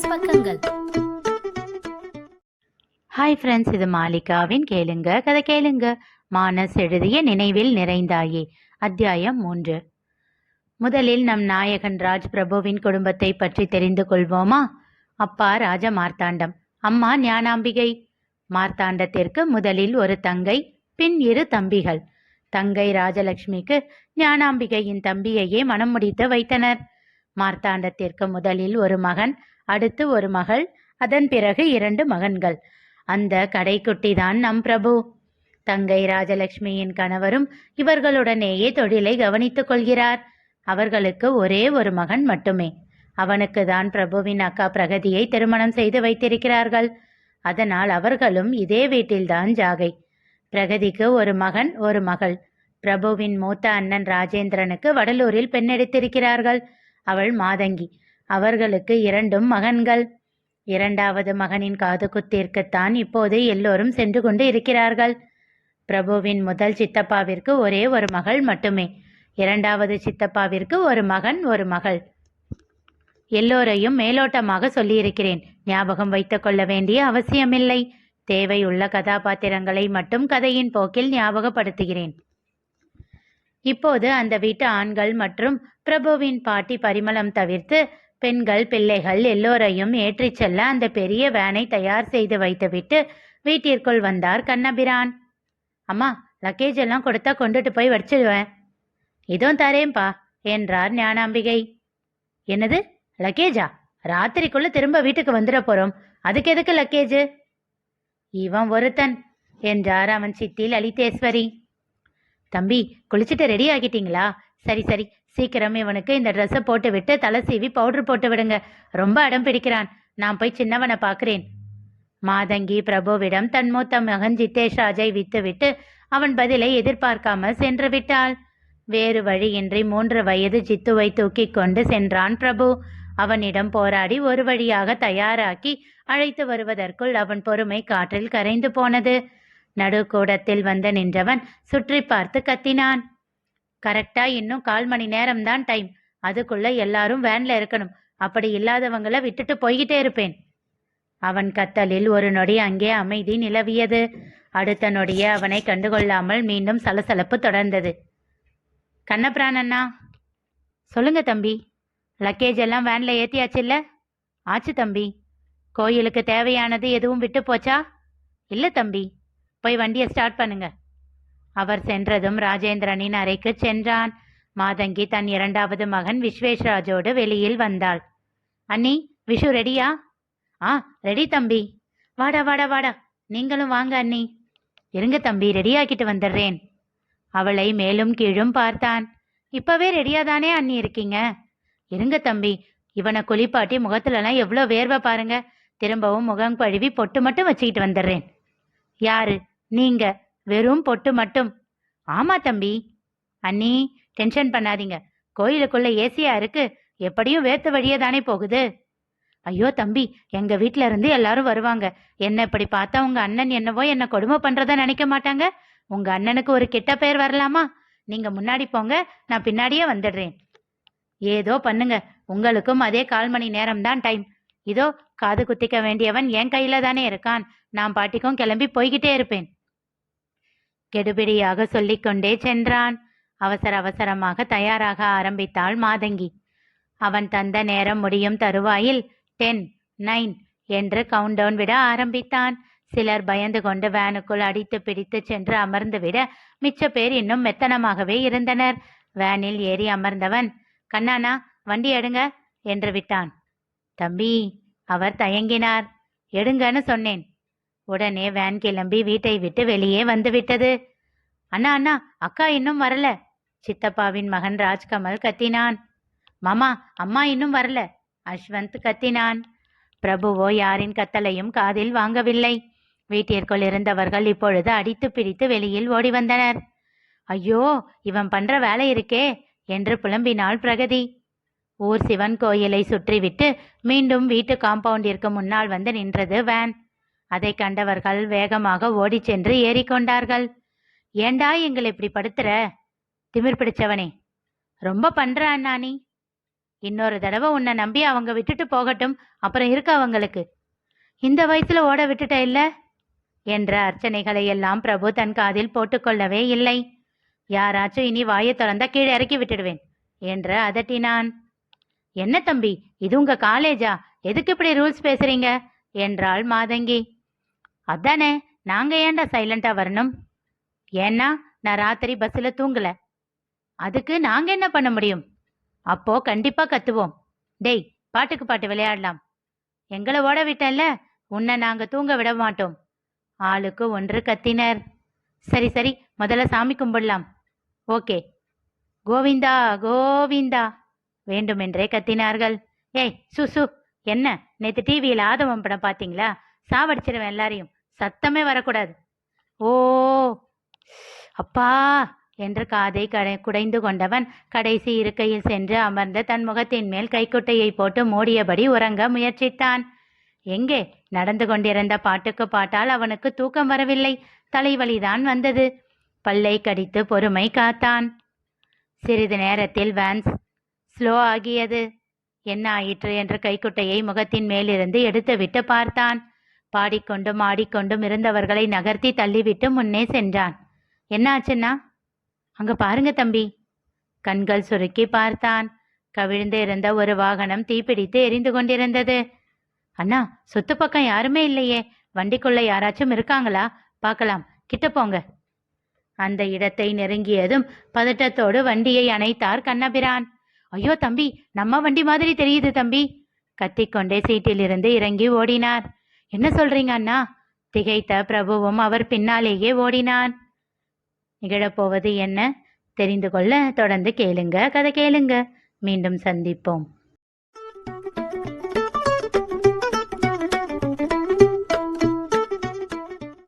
மானஸ் பக்கங்கள். Hi friends இது மாலிகாவின் கேளுங்க கதை கேளுங்க. மானஸ் எழுதிய நினைவில் நிறைந்தாயே. அத்தியாயம் மூன்று. முதலில் நம் நாயகன் ராஜ் பிரபுவின் குடும்பத்தை பற்றி தெரிந்து கொள்வோமா? அப்பா ராஜ மார்த்தாண்டம் அம்மா ஞானாம்பிகை. மார்த்தாண்டத்திற்கு முதலில் ஒரு தங்கை பின் இரு தம்பிகள். தங்கை ராஜலட்சுமிக்கு ஞானாம்பிகையின் தம்பியையே மனம் முடித்து வைத்தனர். மார்த்தாண்டத்திற்கு முதலில் ஒரு மகன் அடுத்து ஒரு மகள் அதன் பிறகு இரண்டு மகன்கள். அந்த கடைக்குட்டிதான் நம் பிரபு. தங்கை ராஜலட்சுமியின் கணவரும் இவர்களுடனேயே தொழிலை கவனித்துக் கொள்கிறார். அவர்களுக்கு ஒரே ஒரு மகன் மட்டுமே. அவனுக்கு தான் பிரபுவின் அக்கா பிரகதியை திருமணம் செய்து வைத்திருக்கிறார்கள். அதனால் அவர்களும் இதே வீட்டில்தான் ஜாகை. பிரகதிக்கு ஒரு மகன் ஒரு மகள். பிரபுவின் மூத்த அண்ணன் ராஜேந்திரனுக்கு வடலூரில் பெண்ணெடுத்திருக்கிறார்கள். அவள் மாதங்கி. அவர்களுக்கு இரண்டும் மகன்கள். இரண்டாவது மகனின் காது குத்திற்குத்தான் இப்போது எல்லோரும் சென்று கொண்டு இருக்கிறார்கள். பிரபுவின் முதல் சித்தப்பாவிற்கு ஒரே ஒரு மகள் மட்டுமே. இரண்டாவது சித்தப்பாவிற்கு ஒரு மகன் ஒரு மகள். எல்லோரையும் மேலோட்டமாக சொல்லியிருக்கிறேன். ஞாபகம் வைத்துக் கொள்ள வேண்டிய அவசியமில்லை. தேவையுள்ள கதாபாத்திரங்களை மட்டும் கதையின் போக்கில் ஞாபகப்படுத்துகிறேன். இப்போது அந்த வீட்டு ஆண்கள் மற்றும் பிரபுவின் பாட்டி பரிமளம் தவிர்த்து பெண்கள் பிள்ளைகள் எல்லோரையும் ஏற்றிச் செல்ல அந்த பெரிய வேனை தயார் செய்து வைத்துவிட்டு வீட்டிற்குள் வந்தார் கண்ணபிரான். அம்மா லக்கேஜ் எல்லாம் கொடுத்தா கொண்டுட்டு போய் வடிச்சிடுவேன். இதுவும் தரேன்பா என்றார் ஞானாம்பிகை. என்னது லக்கேஜா ராத்திரிக்குள்ள திரும்ப வீட்டுக்கு வந்துட போறோம். அதுக்கு எதுக்கு லக்கேஜ் இவன் ஒருத்தன் என்றார் அவன் சித்தி லலிதேஸ்வரி தம்பி குளிச்சுட்டு ரெடி ஆகிட்டீங்களா? சரி சரி. சீக்கிரம் இவனுக்கு இந்த ட்ரெஸ்ஸை போட்டு விட்டு தலை சீவி பவுடர் போட்டு விடுங்க. ரொம்ப அடம் பிடிக்கிறான். நான் போய் சின்னவனை பார்க்கிறேன். மாதங்கி பிரபுவிடம் தன் மூத்த மகன் ஜித்தேஷ் ராஜை விட்டுவிட்டு அவன் பதிலை எதிர்பார்க்காமல் சென்று விட்டாள். வேறு வழியின்றி மூன்று வயது ஜித்துவை தூக்கி கொண்டு சென்றான் பிரபு. அவனிடம் போராடி ஒரு வழியாக தயாராக்கி அழைத்து வருவதற்குள் அவன் பொறுமை காற்றில் கரைந்து போனது. நடுக்கூடத்தில் வந்து நின்றவன் சுற்றி பார்த்து கத்தினான். கரெக்டா இன்னும் கால் மணி நேரம் தான் டைம். அதுக்குள்ள எல்லாரும் வேன்ல இருக்கணும். அப்படி இல்லாதவங்கள விட்டுட்டு போய்கிட்டே இருப்பேன். அவன் கத்தலில் ஒரு நொடி அங்கே அமைதி நிலவியது. அடுத்த நொடியே அவனை கண்டுகொள்ளாமல் மீண்டும் சலசலப்பு தொடர்ந்தது. கண்ணபிரானண்ணா சொல்லுங்க தம்பி. லக்கேஜ் எல்லாம் வேன்ல ஏத்தியாச்சுல்ல? ஆச்சு தம்பி. கோயிலுக்கு தேவையானது எதுவும் விட்டு போச்சா? இல்ல தம்பி. போய் வண்டியை ஸ்டார்ட் பண்ணுங்க. அவர் சென்றதும் ராஜேந்திரனின் அறைக்கு சென்றான். மாதங்கி தன் இரண்டாவது மகன் விஸ்வேஷ்ராஜோடு வெளியில் வந்தாள். அண்ணி விஷு ரெடியா? ஆ ரெடி தம்பி. வாடா வாடா வாடா. நீங்களும் வாங்க அண்ணி. இருங்க தம்பி ரெடியாக்கிட்டு வந்துடுறேன். அவளை மேலும் கீழும் பார்த்தான். இப்பவே ரெடியாதானே அண்ணி இருக்கீங்க? இருங்க தம்பி. இவனை குளிப்பாட்டி முகத்துலலாம் எவ்வளோ வேர்வை பாருங்க. திரும்பவும் முகம் கழுவி பொட்டு மட்டும் வச்சுக்கிட்டு வந்துடுறேன். யாரு? நீங்க வெறும் பொட்டு மட்டும். ஆமா தம்பி. அண்ணி டென்ஷன் பண்ணாதீங்க. கோயிலுக்குள்ள ஏசியா இருக்கு. எப்படியும் வேத்து வழியே தானே போகுது. ஐயோ தம்பி எங்க வீட்ல இருந்து எல்லாரும் வருவாங்க. என்ன இப்படி பார்த்தா உங்க அண்ணன் என்னவோ என்ன கொடுமை பண்றதா நினைக்க மாட்டாங்க? உங்க அண்ணனுக்கு ஒரு கெட்ட பெயர் வரலாமா? நீங்க முன்னாடி போங்க நான் பின்னாடியே வந்துடுறேன். ஏதோ பண்ணுங்க. உங்களுக்கும் அதே கால் மணி நேரம் தான் டைம். இதோ காது குத்திக்க வேண்டியவன் என் கையில தானே இருக்கான். நான் பாட்டிக்கும் கிளம்பி போய்கிட்டே இருப்பேன். கெடுபிடியாக சொல்லிக்கொண்டே சென்றான். அவசர அவசரமாக தயாராக ஆரம்பித்தாள் மாதங்கி. அவன் தந்த நேரம் முடியும் தருவாயில் டென் நைன் என்று கவுண்டவுன் விட ஆரம்பித்தான். சிலர் பயந்து கொண்டு வேனுக்குள் அடித்து பிடித்து சென்று அமர்ந்துவிட மிச்ச பேர் இன்னும் மெத்தனமாகவே இருந்தனர். வேனில் ஏறி அமர்ந்தவன் கண்ணானா வண்டி எடுங்க என்று விட்டான். தம்பி அவர் தயங்கினார். எடுங்கன்னு சொன்னேன். உடனே வேன் கிளம்பி வீட்டை விட்டு வெளியே வந்து விட்டது. அண்ணா அண்ணா அக்கா இன்னும் வரல. சித்தப்பாவின் மகன் ராஜ்கமல் கத்தினான். மாமா அம்மா இன்னும் வரல. அஸ்வந்த் கத்தினான். பிரபுவோ யாரின் கத்தலையும் காதில் வாங்கவில்லை. வீட்டிற்குள் இருந்தவர்கள் இப்பொழுது அடித்து பிடித்து வெளியில் ஓடி வந்தனர். ஐயோ இவன் பண்ற வேலை இருக்கே என்று புலம்பினாள் பிரகதி. ஊர் சிவன் கோயிலை சுற்றிவிட்டு மீண்டும் வீட்டு காம்பவுண்டிற்கு முன்னால் வந்து நின்றது வேன் அதை கண்டவர்கள் வேகமாக ஓடிச் சென்று ஏறிக்கொண்டார்கள் ஏண்டா எங்களை இப்படி படுத்துற? திமிர் பிடிச்சவனே. ரொம்ப பண்ற நீ. இன்னொரு தடவை உன்னை நம்பி அவங்க விட்டுட்டு போகட்டும். அப்புறம் இருக்க அவங்களுக்கு. இந்த வயசுல ஓட விட்டுட்ட இல்ல? என்ற அர்ச்சனைகளை எல்லாம் பிரபு தன் காதில் போட்டுக்கொள்ளவே இல்லை. யாராச்சும் இனி வாயை திறந்தா கீழே இறக்கி விட்டுடுவேன் என்று அதட்டினான். என்ன தம்பி இது உங்க காலேஜா? எதுக்கு இப்படி ரூல்ஸ் பேசுறீங்க? என்றாள் மாதங்கி. அதானே நாங்க ஏன்டா சைலண்டா வரணும்? ஏன்னா நான் ராத்திரி பஸ்ல தூங்கல. அதுக்கு நாங்க என்ன பண்ண முடியும்? அப்போ கண்டிப்பா கத்துவோம். டேய் பாட்டுக்கு பாட்டு விளையாடலாம். எங்களை ஓட விட்டல்ல உன்னை நாங்க தூங்க விட மாட்டோம். ஆளுக்கு ஒன்று கத்தினர். சரி சரி முதல்ல சாமி கும்பிடலாம். ஓகே. கோவிந்தா கோவிந்தா. வேண்டுமென்றே கத்தினார்கள். ஏய் சுசு என்ன? நேத்து டிவியில் ஆதவம் படம் பார்த்தீங்களா? சாவடிச்சிருவேன் எல்லாரையும். சத்தமே வரக்கூடாது. ஓ! அப்பா! என்று காதை கடை குடைந்து கொண்டவன் கடைசி இருக்கையில் சென்று அமர்ந்து தன் முகத்தின் மேல் கைக்குட்டையை போட்டு மூடியபடி உறங்க முயற்சித்தான். எங்கே நடந்து கொண்டிருந்த பாட்டுக்கு பாட்டால் அவனுக்கு தூக்கம் வரவில்லை. தலைவலிதான் வந்தது. பல்லை கடித்து பொறுமை காத்தான். சிறிது நேரத்தில் வேன்ஸ் ஸ்லோ ஆகியது. என்ன ஆயிற்று? என்று கைக்குட்டையை முகத்தின் மேலிருந்து எடுத்துவிட்டு பார்த்தான். பாடிக்கொண்டும் ஆடிக்கொண்டும் இருந்தவர்களை நகர்த்தி தள்ளிவிட்டு முன்னே சென்றான். என்ன ஆச்சுன்னா அங்க பாருங்க தம்பி. கண்கள் சுருக்கி பார்த்தான். கவிழ்ந்து இருந்த ஒரு வாகனம் தீப்பிடித்து எரிந்து கொண்டிருந்தது. அண்ணா சொத்து பக்கம் யாருமே இல்லையே. வண்டிக்குள்ள யாராச்சும் இருக்காங்களா? பார்க்கலாம். கிட்ட போங்க. அந்த இடத்தை நெருங்கியதும் பதட்டத்தோடு வண்டியை அணைத்தார் கண்ணபிரான். ஐயோ தம்பி நம்ம வண்டி மாதிரி தெரியுது தம்பி. கத்திக்கொண்டே சீட்டிலிருந்து இறங்கி ஓடினார். என்ன சொல்றீங்க அண்ணா? திகைத்த பிரபுவும் அவர் பின்னாலேயே ஓடினான். நிகழப்போவது என்ன? தெரிந்து கொள்ள தொடர்ந்து கேளுங்க. கதை கேளுங்க. மீண்டும் சந்திப்போம்.